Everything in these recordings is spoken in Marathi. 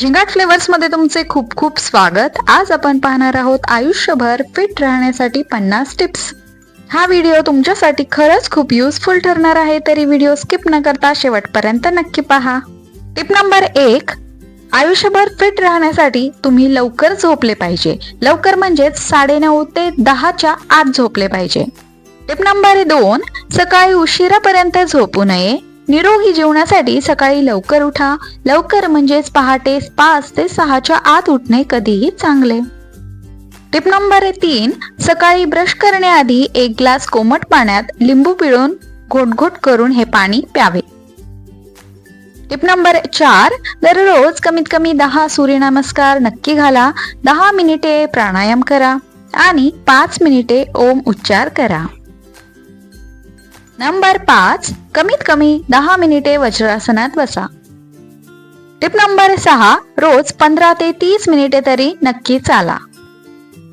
झिंगाट फ्लेवर्समध्ये तुमचे खूप खूप स्वागत. आज आपण पाहणार आहोत आयुष्यभर फिट राहण्यासाठी पन्नास टिप्स हा व्हिडिओ तुमच्यासाठी खरंच खूप युजफुल ठरणार आहे तरी व्हिडिओ स्किप न करता शेवटपर्यंत नक्की पहा. टिप नंबर एक आयुष्यभर फिट राहण्यासाठी तुम्ही लवकर झोपले पाहिजे. लवकर म्हणजेच साडेनऊ ते दहाच्या आत झोपले पाहिजे. टिप नंबर दोन सकाळी उशिरापर्यंत झोपू नये. निरोगी जीवनासाठी सकाळी लवकर उठा. लवकर म्हणजेच पहाटे पाच ते सहाच्या आत उठणे कधीही चांगले. टिप नंबर तीन सकाळी ब्रश करण्याआधी एक ग्लास कोमट पाण्यात लिंबू पिळून घोटघोट करून हे पाणी प्यावे. टिप नंबर चार दररोज कमीत कमी दहा सूर्यनमस्कार नक्की घाला. दहा मिनिटे प्राणायाम करा आणि पाच मिनिटे ओम उच्चार करा. नंबर पाच कमीत कमी दहा मिनिटे वज्रासनात बसा. टिप नंबर सहा रोज पंधरा ते तीस मिनिटे तरी नक्की चाला.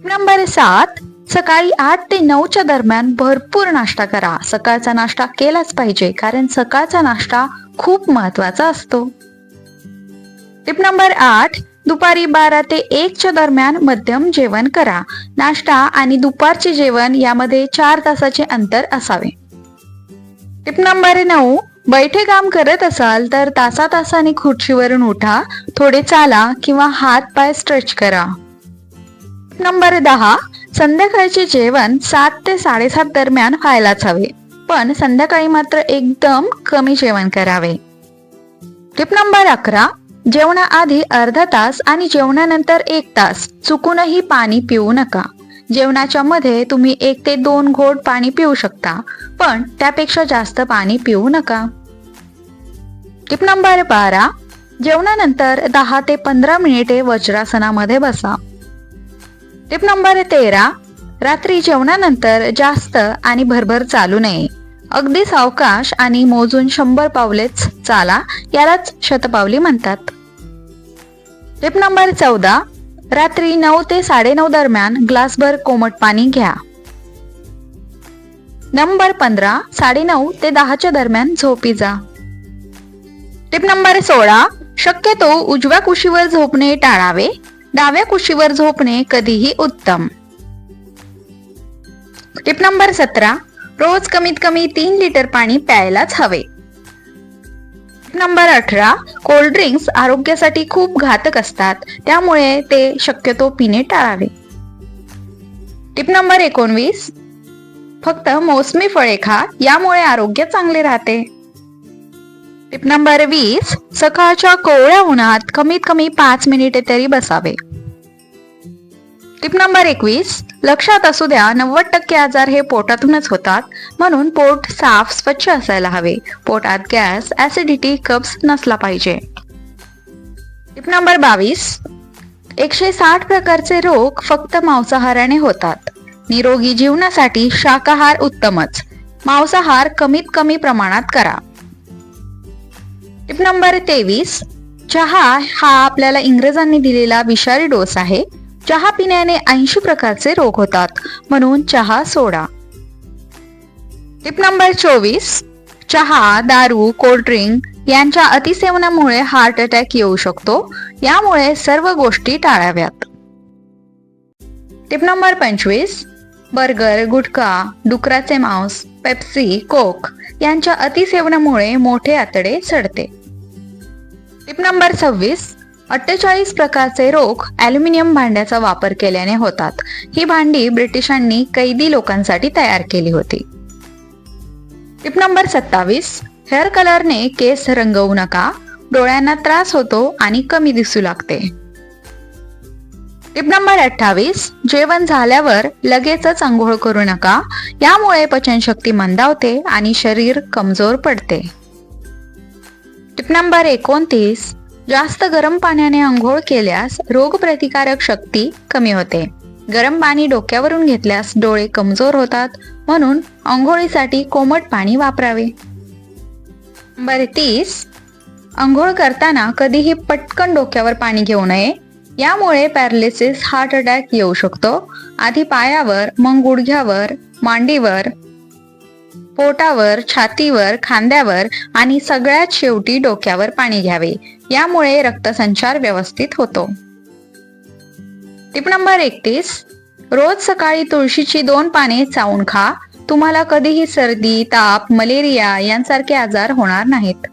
नंबर सात सकाळी आठ ते नऊच्या दरम्यान भरपूर नाश्ता करा. सकाळचा नाश्ता केलाच पाहिजे कारण सकाळचा नाश्ता खूप महत्त्वाचा असतो. टिप नंबर आठ दुपारी बारा ते एकच्या दरम्यान मध्यम जेवण करा. नाश्ता आणि दुपारचे जेवण यामध्ये चार तासाचे अंतर असावे. टिप नंबर नऊ बैठे काम करत असाल तर तासा तासाने खुर्चीवरून उठा थोडे चाला किंवा हात पाय स्ट्रेच करा. नंबर दहा संध्याकाळचे जेवण सात ते साडेसात दरम्यान व्हायलाच हवे पण संध्याकाळी मात्र एकदम कमी जेवण करावे. टिप नंबर अकरा जेवणाआधी अर्धा तास आणि जेवणानंतर एक तास चुकूनही पाणी पिऊ नका. जेवणाच्या मध्ये तुम्ही एक ते दोन घोट पाणी पिऊ शकता पण त्यापेक्षा जास्त पाणी पिऊ नका. टिप नंबर बारा जेवणानंतर दहा ते पंधरा मिनिटे वज्रासनामध्ये बसा. टिप नंबर तेरा रात्री जेवणानंतर जास्त आणि भरभर चालू नये. अगदी सावकाश आणि मोजून शंभर पावलेच चाला यालाच शतपावली म्हणतात. टिप नंबर चौदा रात्री नऊ ते साडेनऊ दरम्यान ग्लासभर कोमट पाणी घ्या. नंबर पंधरा साडेनऊ ते दहाच्या दरम्यान झोपी जा. टिप नंबर सोळा शक्यतो उजव्या कुशीवर झोपणे टाळावे डाव्या कुशीवर झोपणे कधीही उत्तम. टिप नंबर सतरा रोज कमीत कमी तीन लिटर पाणी प्यायलाच हवे. नंबर अठरा कोल्ड ड्रिंक्स आरोग्यासाठी खूप घातक असतात. त्यामुळे ते शक्यतो पिणे टाळावे. टिप नंबर एकोणवीस फक्त मोसमी फळे खा यामुळे आरोग्य चांगले राहते. टिप नंबर वीस सकाळच्या कोवळ्या उन्हात कमीत कमी पाच मिनिटे तरी बसावे. टिप नंबर एकवीस लक्षात असू द्या नव्वद टक्के आजार हे पोटातूनच होतात. म्हणून पोट साफ स्वच्छ असायला हवे. पोटात गॅस ऍसिडिटी कब्स नसला पाहिजे. टिप नंबर बावीस एकशे साठ प्रकारचे रोग फक्त मांसाहाराने होतात. निरोगी जीवनासाठी शाकाहार उत्तमच. मांसाहार कमीत कमी प्रमाणात करा. टिप नंबर तेवीस चहा हा आपल्याला इंग्रजांनी दिलेला विषारी डोस आहे. चहा पिण्याने ऐंशी प्रकारचे रोग होतात म्हणून चहा सोडा. टिप नंबर चोवीस चहा दारू कोल्ड्रिंक यांच्या अतिसेवनामुळे हार्ट अटॅक येऊ शकतो यामुळे सर्व गोष्टी टाळाव्यात. टिप नंबर पंचवीस बर्गर गुटखा डुकराचे मांस पेप्सी कोक यांच्या अतिसेवनामुळे मोठे आतडे चढते. टिप नंबर सव्वीस अठ्ठेचाळीस प्रकारचे रोग ॲल्युमिनियम भांड्याचा वापर केल्याने होतात. ही भांडी ब्रिटिशांनी कैदी लोकांसाठी तयार केली होती. टिप नंबर सत्तावीस. हेअर कलरने केस रंगवू नका. डोळ्यांना त्रास होतो आणि कमी दिसू लागते. टिप नंबर अठ्ठावीस. जेवण झाल्यावर लगेचच आंघोळ करू नका. यामुळे पचनशक्ती मंदावते आणि शरीर कमजोर पडते. टिप नंबर एकोणतीस. जास्त गरम पाण्याने आंघोळ केल्यास रोगप्रतिकारक शक्ती कमी होते. गरम पाणी डोक्यावरून घेतल्यास डोळे कमजोर होतात म्हणून आंघोळीसाठी कोमट पाणी वापरावे. नंबर तीस आंघोळ करताना कधीही पटकन डोक्यावर पाणी घेऊ नये. यामुळे पॅरालिसिस हार्ट अटॅक येऊ शकतो. आधी पायावर मग गुडघ्यावर मांडीवर पोटावर छातीवर खांद्यावर आणि सगळ्यात शेवटी डोक्यावर पाणी घ्यावे. यामुळे रक्तसंचार व्यवस्थित होतो. टिप नंबर एकतीस रोज सकाळी तुळशीची दोन पाने चावून खा. तुम्हाला कधीही सर्दी ताप मलेरिया यांसारखे आजार होणार नाहीत.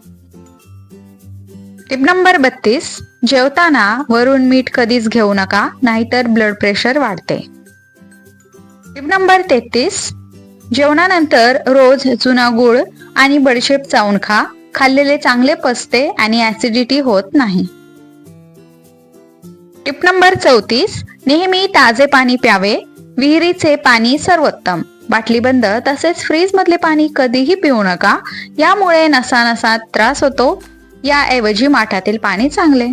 टिप नंबर बत्तीस जेवताना वरून मीठ कधीच घेऊ नका नाहीतर ब्लड प्रेशर वाढते. टिप नंबर तेहतीस जेवणानंतर रोज जुना गुळ आणि बडशेप चावून खा. खाल्लेले चांगले पचते आणि ऍसिडिटी होत नाही. टिप नंबर चौतीस नेहमी ताजे पाणी प्यावे विहिरीचे पाणी सर्वोत्तम. बाटली बंद तसेच फ्रीज मधले पाणी कधीही पिऊ नका यामुळे नसानसात त्रास होतो याऐवजी माठातील पाणी चांगले.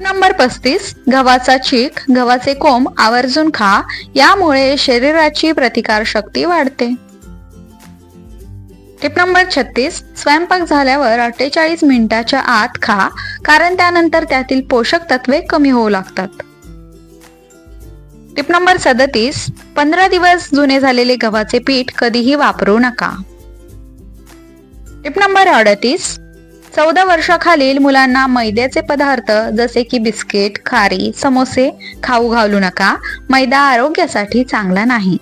नंबर पस्तीस गव्हाचा चीक गव्हाचे कोंब आवर्जून खा यामुळे शरीराची प्रतिकार शक्ती वाढते. टिप नंबर छत्तीस स्वयंपाक झाल्यावर अठ्ठेचाळीस मिनिटाच्या आत खा कारण त्यानंतर त्यातील पोषक तत्वे कमी होऊ लागतात. टिप नंबर सदतीस पंधरा दिवस जुने झालेले गव्हाचे पीठ कधीही वापरू नका. टिप नंबर अडतीस चौदा वर्षाखालील मुलांना मैद्याचे पदार्थ जसे की बिस्किट खारी समोसे खाऊ घालू नका मैदा आरोग्यासाठी चांगला नाही.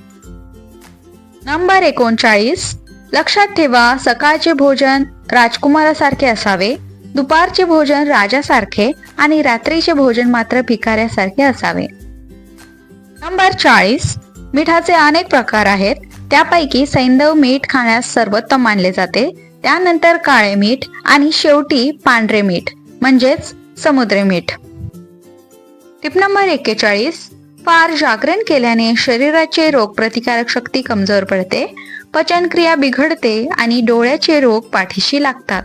नंबर एकोणचाळीस लक्षात ठेवा सकाळचे भोजन राजकुमारासारखे असावे दुपारचे भोजन राजासारखे आणि रात्रीचे भोजन मात्र भिकाऱ्यासारखे असावे. नंबर चाळीस. मिठाचे अनेक प्रकार आहेत. त्यापैकी सैंदव मीठ खाण्यास सर्वोत्तम मानले जाते. त्यानंतर काळे मीठ आणि शेवटी पांढरे मीठ म्हणजेच समुद्री मीठ. टिप नंबर एक्केचाळीस. फार जागरण केल्याने शरीराचे रोगप्रतिकारक शक्ती कमजोर पडते. पचनक्रिया बिघडते आणि डोळ्याचे रोग पाठीशी लागतात.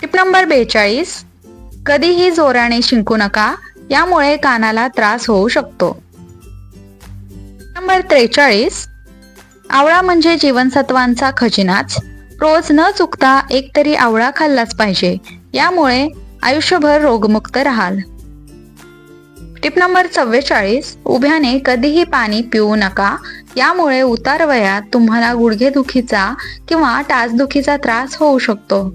टिप नंबर बेचाळीस कधीही जोराने शिंकू नका यामुळे कानाला त्रास होऊ शकतो. नंबर त्रेचाळीस आवळा म्हणजे जीवनसत्वांचा खजिनाच. रोज न चुकता एक तरी आवळा खाल्लाच पाहिजे यामुळे आयुष्यभर रोगमुक्त राहाल. टिप नंबर चव्वेचाळीस उभ्याने कधीही पाणी पिऊ नका यामुळे उतार वयात तुम्हाला गुडघेदुखीचा किंवा टाचदुखीचा त्रास होऊ शकतो.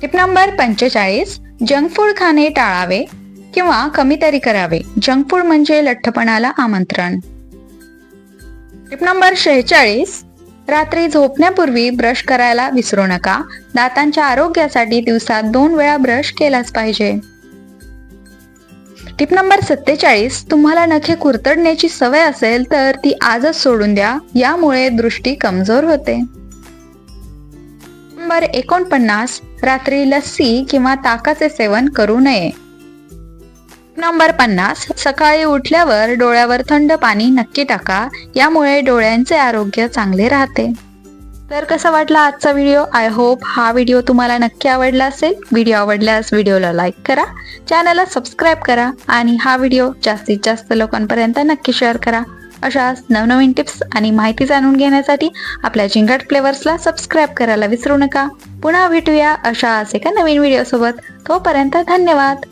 टिप नंबर पंचेचाळीस जंक फूड खाणे टाळावे किंवा कमी तरी करावे. जंक फूड म्हणजे लठ्ठपणाला आमंत्रण. टिप नंबर शेहेचाळीस रात्री झोपण्यापूर्वी ब्रश करायला विसरू नका. दातांच्या आरोग्यासाठी दिवसात दोन वेळा ब्रश केलाच पाहिजे. टिप नंबर सत्तेचाळीस तुम्हाला नखे कुरतडण्याची सवय असेल तर ती आजच सोडून द्या यामुळे दृष्टी कमजोर होते. नंबर एकोणपन्नास रात्री लस्सी किंवा ताकाचे सेवन करू नये. नंबर पन्नास सकाळी उठल्यावर डोळ्यावर थंड पाणी नक्की टाका यामुळे डोळ्यांचे आरोग्य चांगले राहते. तर कसा वाटला आजचा व्हिडिओ आय होप हा व्हिडिओ तुम्हाला नक्की आवडला असेल. व्हिडिओ आवडल्यास व्हिडिओला लाईक करा. चॅनलला सबस्क्राईब करा आणि हा व्हिडिओ जास्तीत जास्त लोकांपर्यंत नक्की शेअर करा. अशाच नवनवीन टिप्स आणि माहिती जाणून घेण्यासाठी आपल्या जिंगट फ्लेवर्सला सबस्क्राईब करायला विसरू नका. पुन्हा भेटूया अशाच एका नवीन व्हिडिओसोबत तोपर्यंत धन्यवाद.